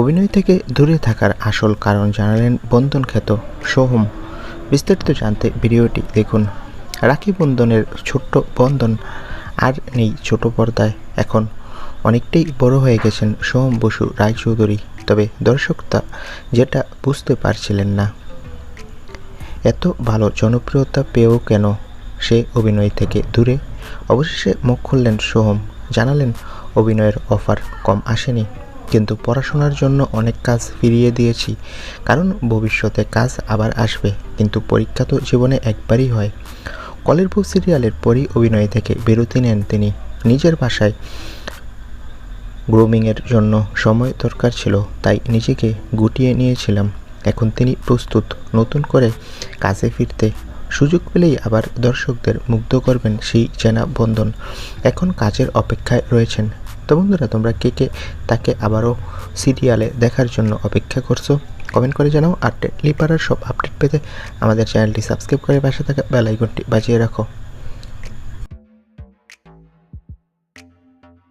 অভিনয় থেকে দূরে থাকার আসল কারণ জানালেন বন্ধন খ্যাত সোহম। বিস্তারিত জানতে ভিডিওটি দেখুন। রাখি বন্ধনের ছোট্ট বন্ধন আর নেই ছোট পর্দায়। এখন অনেকটাই বড় হয়ে গেছেন সোহম বসু রায়চৌধুরী, তবে দর্শক তা যেটা বুঝতে পারছিলেন না। এত ভালো জনপ্রিয়তা পেয়েও কেন সে অভিনয় থেকে দূরে? অবশেষে মুখ খুললেন সোহম, জানালেন অভিনয়ের অফার কম আসেনি। কিন্তু পড়াশোনার জন্য অনেক কাজ ফিরিয়ে দিয়েছি। কারণ ভবিষ্যতে কাজ আবার আসবে, কিন্তু পরীক্ষা তো জীবনে একবারই হয়। কলের সিরিয়ালের পরই অভিনয় থেকে বিরতি নেন তিনি। নিজের বাসায় গ্রুমিংয়ের জন্য সময় দরকার ছিল, তাই নিজেকে গুটিয়ে নিয়েছিলাম। এখন তিনি প্রস্তুত, নতুন করে কাজে ফিরতে সুযোগ পেলেই আবার দর্শকদের মুগ্ধ করবেন সেই চেনা বন্ধন। এখন কাজের অপেক্ষায় রয়েছেন তো বন্ধুরা, তোমরা কে কে তাকে আবারও সিরিয়ালে দেখার জন্য অপেক্ষা করছ কমেন্ট করে জানাও আর লিপারার সব আপডেট পেতে আমাদের চ্যানেলটি সাবস্ক্রাইব করে পাশে থাকা বেলাইকনটি বাজিয়ে রাখো।